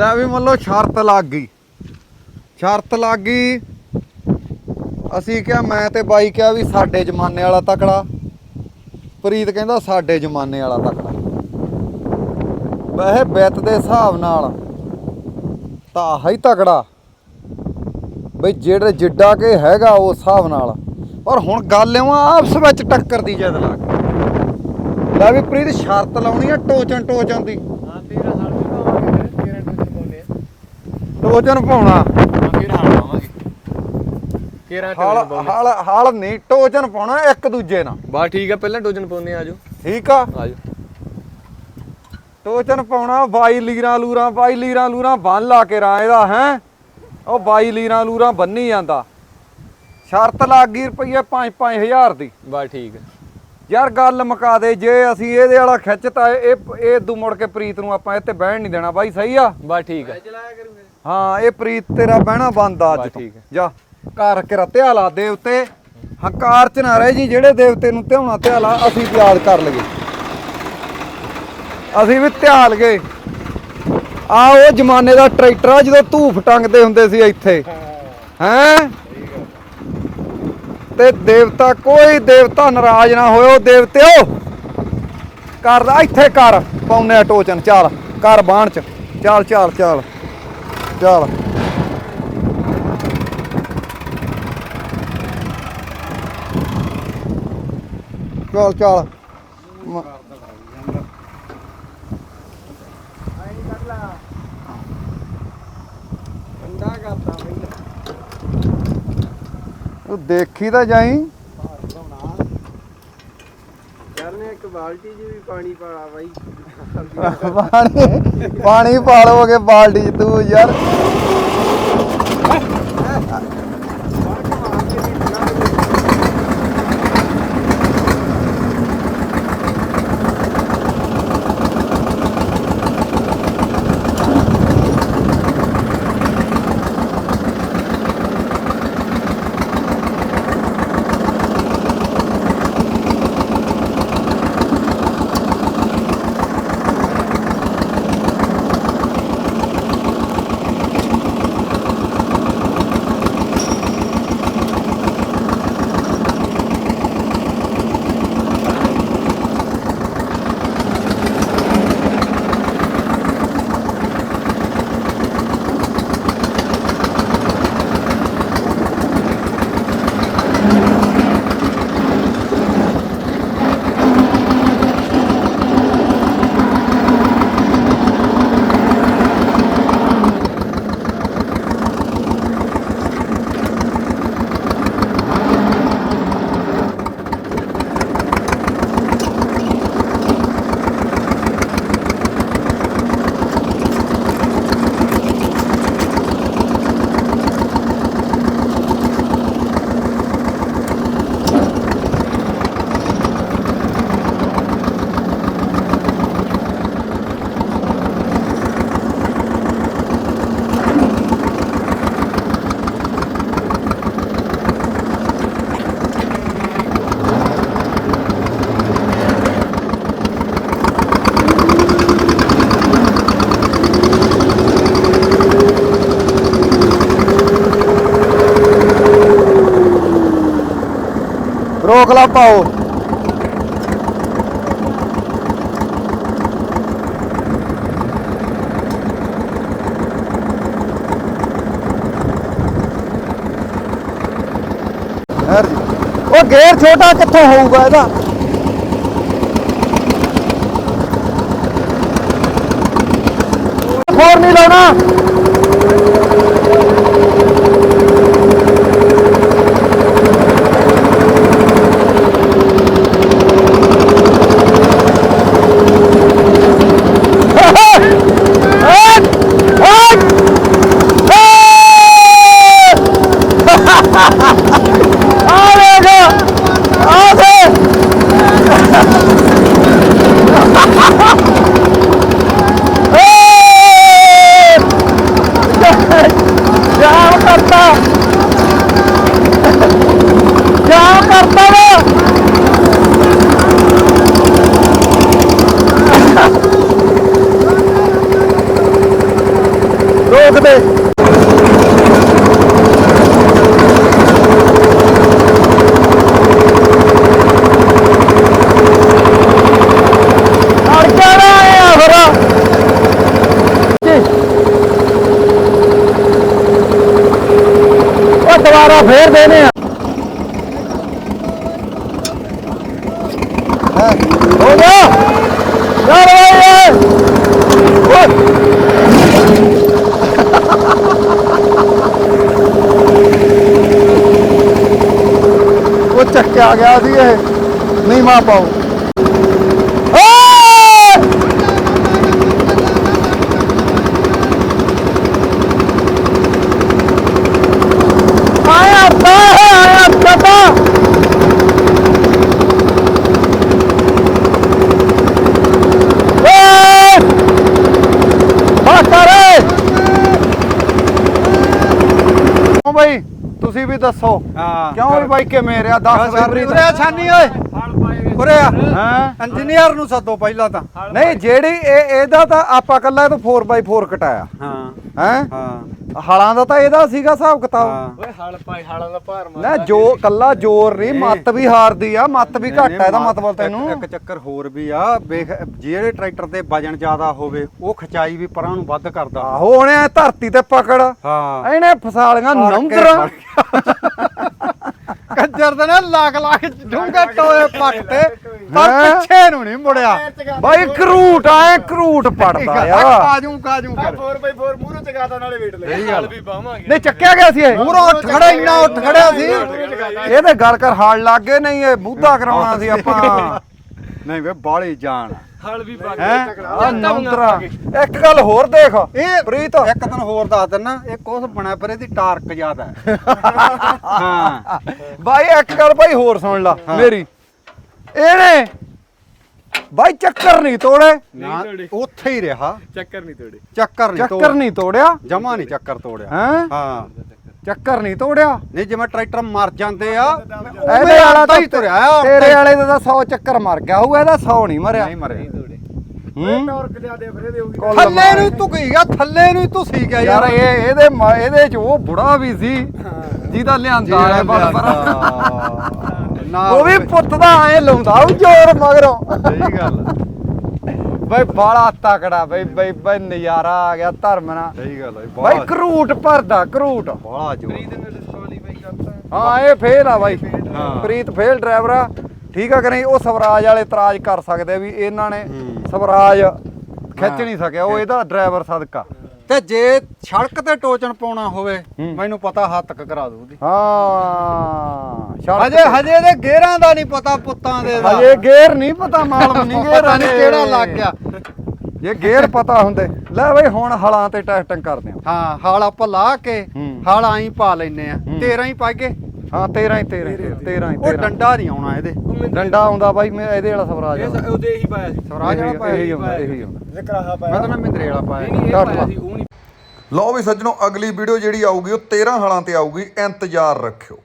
ਲੈ ਵੀ ਮੰਨ ਲਓ ਸ਼ਰਤ ਲੱਗ ਗਈ। ਸ਼ਰਤ ਲੱਗ ਗਈ। ਅਸੀਂ ਕਿਹਾ, ਮੈਂ ਤੇ ਬਾਈ ਕਿਹਾ ਵੀ ਸਾਡੇ ਜ਼ਮਾਨੇ ਵਾਲਾ ਤਕੜਾ। ਪ੍ਰੀਤ ਕਹਿੰਦਾ, ਸਾਡੇ ਜ਼ਮਾਨੇ ਵਾਲਾ ਤਕੜਾ। ਵੈਸੇ ਬਿੱਤ ਦੇ ਹਿਸਾਬ ਨਾਲ ਤਾਂ ਆਹ ਤਕੜਾ। ਬਈ ਜਿਹੜੇ ਜਿੱਡਾ ਕੇ ਹੈਗਾ ਉਸ ਹਿਸਾਬ ਨਾਲ। ਪਰ ਹੁਣ ਗੱਲ ਇਉਂ ਆਪਸ ਵਿੱਚ ਟੱਕਰ ਦੀ ਜਦ ਲੱਗ ਲੈ ਵੀ ਪ੍ਰੀਤ, ਸ਼ਰਤ ਲਾਉਣੀ ਆ ਟੋਚਨ ਟੋਚਨ ਦੀ ਹਾਂ 13 ਸਾਲ ਵੀ ਪਾਵਾਂਗੇ ਫਿਰ 13 ਟੋਚਨ ਪਾਉਨੇ ਆ ਟੋਚਨ ਪਾਉਣਾ। ਹਾਲ ਪਾਵਾਂਗੇ? 13 ਹਾਲ ਹਾਲ ਹਾਲ ਨਹੀਂ ਟੋਚਨ ਪਾਉਣਾ ਇੱਕ ਦੂਜੇ ਨਾਲ। ਬਾ ਠੀਕ ਆ ਪਹਿਲਾਂ ਟੋਚਨ ਪਾਉਨੇ ਆ ਆਜੋ। ਠੀਕ ਆ? ਆਜੋ। ਟੋਚਨ ਪਾਉਣਾ ਬਾਈ ਲੀਰਾਂ ਲੂਰਾਂ ਬਾਈ ਲੀਰਾਂ ਲੂਰਾਂ ਬੰਨ ਲਾ ਕੇ ਰਾਂ ਇਹਦਾ ਹੈ? ਉਹ ਬਾਈ ਲੀਰਾਂ ਲੂਰਾਂ ਬੰਨੀ ਜਾਂਦਾ। ਸ਼ਰਤ ਲੱਗ ਗਈ ਰੁਪਈਏ 5-5000 ਦੀ। ਬਾ ਠੀਕ ਆ। ਯਾਰ ਗੱਲ ਮੁਕਾ ਦੇ ਜੇ ਅਸੀਂ ਇਹਦੇ ਵਾਲਾ ਖਿੱਚਤਾ ਇਹ ਇਹ ਦੂ ਮੁੜ ਕੇ ਪ੍ਰੀਤ ਨੂੰ ਆਪਾਂ ਇੱਥੇ ਬਹਿਣ ਨਹੀਂ ਦੇਣਾ। ਬਾਈ ਸਹੀ ਆ? ਬਾ ਠੀਕ ਆ। ਹਾਂ ਇਹ ਪ੍ਰੀਤ ਤੇਰਾ ਬਹਿਣਾ ਬੰਦ ਆ ਅੱਜ ਠੀਕ। ਜਾ ਘਰ ਕੇ ਰਤਿਆ ਲਾ ਦੇ ਉੱਤੇ। ਹੰਕਾਰ ਚ ਨਾ ਰਹਿ ਜੀ ਜਿਹੜੇ ਦੇਵਤੇ ਨੂੰ ਧਿਆਉਣਾ ਧਿਆਲਾ ਅਸੀਂ ਯਾਦ ਕਰ ਲਈਏ। ਅਸੀਂ ਵੀ ਧਿਆਲ ਗਏ। ਆ ਉਹ ਜ਼ਮਾਨੇ ਦਾ ਟਰੈਕਟਰ ਆ ਜਦੋਂ ਧੂਫ ਟੰਗਦੇ ਹੁੰਦੇ ਸੀ ਇੱਥੇ। ਹੈਂ। ਤੇ ਦੇਵਤਾ ਕੋਈ ਦੇਵਤਾ ਨਾਰਾਜ਼ ਨਾ ਹੋਇਓ ਦੇਵਤਿਓ। ਕਰ ਦਾ ਇੱਥੇ ਕਰ ਪਾਉਨੇ ਟੋਚਨ ਚੱਲ। ਕਰ ਬਾਣ ਚ। ਚੱਲ ਚੱਲ ਚੱਲ। ਚੱਲ ਚੱਲ ਚੱਲ ਤੂੰ ਦੇਖੀ ਤਾਂ ਜਾਈ। ਕਰਨੇ ਇੱਕ ਬਾਲਟੀ ਜੀ ਵੀ ਪਾਣੀ ਪਾਲਾ ਬਾਈ। ਪਾਣੀ ਪਾਣੀ ਪਾ ਲਵੋਗੇ ਬਾਲਟੀ 'ਚ ਤੂੰ ਯਾਰ ਰੋਕ ਲਾ ਪਾਓ ਉਹ ਗੇਰ ਛੋਟਾ ਕਿੱਥੋਂ ਹੋਊਗਾ ਇਹਦਾ? ਹੋਰ ਨਹੀਂ ਲਾਉਣਾ ਹਟ! ਹਟ! ਆ ਦੇਖ ਆ ਦੇਖ ਏ! ਦੁਬਾਰਾ ਫੇਰ ਦੇਨੇ ਆ। ਹੋ ਗਿਆ। ਯਾਰ ਓਏ। ਉਹ ਚੱਕਿਆ ਗਿਆ ਸੀ ਇਹ। ਨਹੀਂ ਮਾ ਪਾਉ ਆਇਆ ਤਾ ਆਇਆ ਤਾ ਓਏ ਬਾਕਰੇ ਕਿਉਂ ਬਈ ਤੁਸੀਂ ਵੀ ਦੱਸੋ? ਹਾਂ ਕਿਉਂ ਵੀ ਬਾਈ ਕਿਵੇਂ ਰਿਹਾ? ਦੱਸ ਬਈ ਪ੍ਰੀਤ ਉਰੇ ਛਾਨੀ ਓਏ? ਉਰੇ ਆ ਹਾਂ। ਇੰਜੀਨੀਅਰ ਨੂੰ ਸੱਦੋ ਪਹਿਲਾਂ ਤਾਂ। ਨਹੀਂ ਜਿਹੜੀ ਇਹ ਇਹਦਾ ਤਾਂ ਆਪਾਂ ਕੱਲਾ ਇਹ ਤੋਂ 4x4 ਕਟਾਇਆ। ਹਾਂ। ਹੈ? ਹਾਂ। ਹਲਾਂ ਦਾ ਤਾਂ ਇਹਦਾ ਸੀਗਾ ਹਿਸਾਬ ਕਿਤਾਬ। ਓਏ ਹਲ ਪਾਈ ਹਾਲਾਂ ਦਾ ਭਾਰ ਨਾ ਜੋ ਕੱਲਾ ਜ਼ੋਰ ਨਹੀਂ ਮੱਤ ਵੀ ਹਾਰਦੀ ਆ ਮੱਤ ਵੀ ਘੱਟ ਆ ਇਹਦਾ ਮਤਲਬ ਤੈਨੂੰ। ਇੱਕ ਚੱਕਰ ਹੋਰ ਵੀ ਆ ਵੇਖ ਜਿਹੜੇ ਟਰੈਕਟਰ ਤੇ ਵਜਨ ਜ਼ਿਆਦਾ ਹੋਵੇ ਉਹ ਖਚਾਈ ਵੀ ਪਰਾਂ ਨੂੰ ਵੱਧ ਕਰਦਾ। ਆਹੋ ਉਹਨੇ ਐਂ ਧਰਤੀ ਤੇ ਪਕੜ। ਹਾਂ। ਇਹਨੇ ਫਸਾਲੀਆਂ ਨੌਂਦਰਾਂ। ਕੰਜਰ ਦੇ ਨਾ ਲੱਖ ਲੱਖ ਡੂੰਗਾ ਟੋਏ ਪੱਟ ਤੇ ਪਰ? ਪਿੱਛੇ ਨੂੰ ਨਹੀਂ ਮੁੜਿਆ। ਬਾਈ ਕਰੂਟ ਆਏ ਕਰੂਟ ਪੜਦਾ ਆ ਕਾਜੂ ਕਾਜੂ ਕਰ 4x4 ਮੂਹਰੋਂ ਚਗਾਤਾ ਨਾਲੇ ਵੇਟ ਲੈ ਗੱਲ। ਵੀ ਪਾਵਾਂਗੇ। ਨਹੀਂ ਚੱਕਿਆ ਗਿਆ ਸੀ ਇਹ। ਮੂਹਰੋਂ ਉੱਠ ਖੜਾ ਇੰਨਾ ਉੱਠ ਖੜਿਆ ਸੀ। ਇਹ ਤੇ ਗੱਲ ਕਰ ਹਾਲ ਲੱਗ ਗਏ ਨਹੀਂ ਇਹ ਮੁੱਦਾ ਕਰਾਉਣਾ ਸੀ ਆਪਾਂ। ਨਹੀਂ ਵੇ ਬਾਲੀ ਜਾਨ ਹਲ ਵੀ ਪਾ ਹੈਂ? ਆ ਨੌਂਦਰਾ। ਇੱਕ ਗੱਲ ਹੋਰ ਦੇਖ ਇਹ ਪ੍ਰੀਤ। ਇੱਕ ਦਿਨ ਹੋਰ ਦੱਸ ਦਿੰਨਾ ਇਹ ਕੁਛ ਬਣਿਆ ਪਰ ਇਹਦੀ ਟਾਰਕ ਜ਼ਿਆਦਾ ਹੈ। ਹਾਂ। ਬਾਈ ਇੱਕ ਗੱਲ ਬਾਈ ਹੋਰ ਸੁਣ ਲਾ ਮੇਰੀ। ਇਹਨੇ ਬਾਈ ਚੱਕਰ ਨਹੀਂ ਤੋੜੇ। ਨਾ ਤੋੜੇ। ਉੱਥੇ ਹੀ ਰਿਹਾ। ਚੱਕਰ ਨਹੀਂ ਤੋੜੇ। ਚੱਕਰ ਨਹੀਂ ਚੱਕਰ ਨਹੀਂ ਤੋੜਿਆ। ਜਮਾ ਨਹੀਂ ਚੱਕਰ ਤੋੜਿਆ। ਹੈਂ? ਹਾਂ। ਚੱਕਰ ਨਹੀਂ ਤੋੜਿਆ। ਨਹੀਂ ਜਿਵੇਂ ਟਰੈਕਟਰ ਮਰ ਜਾਂਦੇ ਆ। ਇਹਦੇ ਵਾਲਾ ਤਾਂ ਹੀ ਤੁਰਿਆ ਆ, ਤੇਰੇ ਵਾਲੇ ਦਾ 100 ਚੱਕਰ ਮਰ ਗਿਆ ਹੋਊ ਇਹਦਾ 100 ਨਹੀਂ ਮਰਿਆ। ਨਹੀਂ ਮਰੇ ਤੋੜੇ। ਹੂੰ? ਟੌਰਕ ਜਿਆਦੇ ਫਿਰ ਇਹਦੇ ਕੁੱਲ ਥੱਲੇ ਨੂੰ ਧੁਕੀ ਗਿਆ ਥੱਲੇ ਨੂੰ ਧੁਸੀ ਗਿਆ ਯਾਰ ਇਹ ਇਹਦੇ ਇਹਦੇ ਚ ਉਹ ਬੁੜਾ ਵੀ ਸੀ ਜਿਹਦਾ ਲਿਆਂਦਾ ਹੈ ਬਸ ਉਹ ਵੀ ਪੁੱਤ ਦਾ ਐ ਲਾਉਂਦਾ ਉਹ ਜ਼ੋਰ ਮਗਰੋਂ। ਸਹੀ ਗੱਲ ਬਈ ਬਾਲਾ ਤਕੜਾ ਬਈ ਬਈ ਬਈ ਨਜ਼ਾਰਾ ਆ ਗਿਆ ਧਰਮ ਨਾਲ। ਸਹੀ ਗੱਲ ਹੈ ਬਾਈ ਕਰੂਟ ਭਰਦਾ ਕਰੂਟ ਬੜਾ ਜੋਰ। ਨੇ ਡਿਸਕੁਆਲੀਫਾਈ ਕਰਤਾ ਹਾਂ ਇਹ ਫੇਲ ਆ ਬਾਈ। ਹਾਂ। ਪ੍ਰੀਤ ਫੇਲ ਡਰਾਈਵਰ ਆ। ਠੀਕ ਆ ਕਿ ਨਹੀਂ? ਉਹ ਸਵਰਾਜ ਵਾਲੇ ਇਤਰਾਜ਼ ਕਰ ਸਕਦੇ ਵੀ ਇਹਨਾਂ ਨੇ। ਸਵਰਾਜ ਖਿੱਚ। ਨਹੀਂ ਸਕਿਆ। ਉਹ ਇਹਦਾ ਡਰਾਈਵਰ ਸਦਕਾ। ਤੇ ਜੇ ਸੜਕ ਤੇ ਟੋਚਨ ਪਾਉਣਾ ਹੋਵੇ। ਮੈਨੂੰ ਪਤਾ ਹੱਥ ਤੱਕ ਕਰਾ ਦੂਗੀ ਹਾਂ ਸੜਕ ਹਜੇ ਹਜੇ ਇਹਦੇ ਗੇਰਾਂ ਦਾ ਨਹੀਂ ਪਤਾ ਪੁੱਤਾਂ ਦੇ ਦਾ। ਹਜੇ ਗੇਅਰ ਨਹੀਂ ਪਤਾ ਮਾਲਮ ਨਹੀਂ ਪਤਾ ਨਹੀਂ ਕਿਹੜਾ ਲੱਗ ਗਿਆ। ਜੇ ਗੇਅਰ ਪਤਾ ਹੁੰਦੇ ਲੈ ਬਈ ਹੁਣ ਹਲਾਂ ਤੇ ਟੈਸਟਿੰਗ ਕਰਦੇ ਆ ਹਾਂ ਹਾਲ ਆਪਾਂ ਲਾ ਕੇ। ਹਾਲ ਆਈ ਪਾ ਲੈਨੇ ਆ ਹੂੰ। 13 ਹੀ ਪਾਗੇ ਹਾਂ 13 ਹੀ 13 13 ਹੀ ਉਹ 13 ਡੰਡਾ ਨਹੀਂ ਆਉਣਾ ਇਹਦੇ। ਡੰਡਾ ਆਉਂਦਾ ਬਾਈ ਮੈਂ ਇਹਦੇ ਵਾਲਾ ਸਵਰਾਜ ਵਾਲਾ ਉਹਦੇ ਹੀ ਪਾਇਆ ਸੀ। ਸਵਰਾਜ ਵਾਲਾ ਇਹੀ- ਪਾਇਆ ਇਹੀ ਸੀ। ਹੁੰਦਾ ਇਹੀ ਹੁੰਦਾ ਜ਼ਿਕਰਾਹਾ ਮੈਂ ਤਾਂ ਨਾ ਮਿੰਦਰੇ ਵਾਲਾ ਪਾਇਆ ਨਹੀਂ ਇਹ ਕੱਟ ਪਾਇਆ ਲਾ। ਸੀ ਉਹ ਨਹੀਂ। ਲਓ ਵੀ ਸੱਜਣੋ ਅਗਲੀ ਵੀਡੀਓ ਜਿਹੜੀ ਆਊਗੀ ਉਹ 13 ਹਲਾਂ ਤੇ ਆਊਗੀ। ਇੰਤਜ਼ਾਰ ਰੱਖਿਓ।